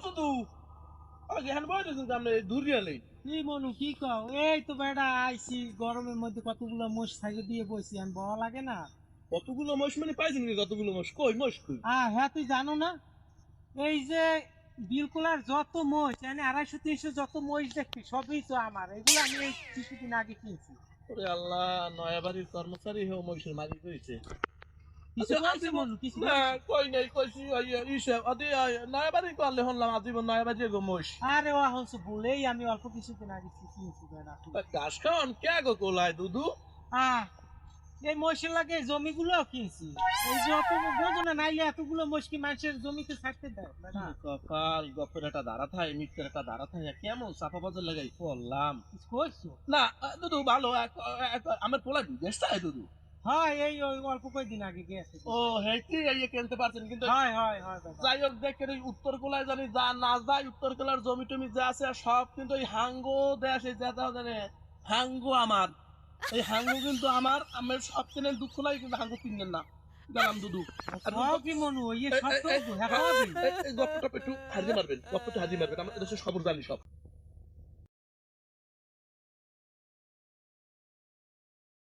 কত দু আগে হান বই দিয়েছেন আপনি দূরিয়ালে কি মনু কি কও? এই তো বেটা আইছি গরমের মধ্যে কতগুলো মোষ থাকে দিয়ে বসি আমি বড় লাগে না। কতগুলো মোষ মানে পাইছেন কতগুলো মোষ? কই মোষ কই? আহ হ্যাঁ তুই জানো না? এই যে বিলকুলার যত মোষ মানে আড়াইশো তিনশো যত মোষ দেখছি সবই তো আমার। এগুলো আমি কিছুদিন আগে কিনছি। ওরে আল্লাহ নয়া বাড়ির কর্মচারী হয়ে মোষের মালিক হয়েছে। আমি অল্প কিছুদিন আগে কিনছি ঘাস খাওয়ান কে গো কোলায় দুধু আহ এই মহিষের লাগে জমিগুলো কিনছি। এই যে অত বোঝো নাইলে এতগুলো মোষ মানুষের জমিতে থাকতে দেয়? কপাল গপের একটা দাঁড়া থাকে মিথ্যের একটা দাঁড়া থাকে কেমন চাপা বাজার লাগাই পড়লাম। না দুদু ভালো আমার পোলা বিদেশ থাকে দুদু। হয় এই অল্প কয়েকদিন আগে গেছে ও হেঁটে এই কিনতে পারছেন কিন্তু হয় হয় হয় যাই হোক দেখেন এই উত্তর কোলায় জানি যা না যায় উত্তর কোলার জমি টমি যা আছে সব কিন্তু ওই হাঙ্গো দেশ এই যেটা জানে হাঙ্গো আমার। এই হাঙ্গো কিন্তু আমার আমার সব কেনেন দুঃখ নাই কিন্তু হাঙ্গো কিনবেন না। গেলাম দুদু। সব মনু? ইয়ে সব তো হ্যাঁ, গপ্পটা একটু হাজি মারবেন গপ্পটা হাজি মারবেন। আমার জানি সব।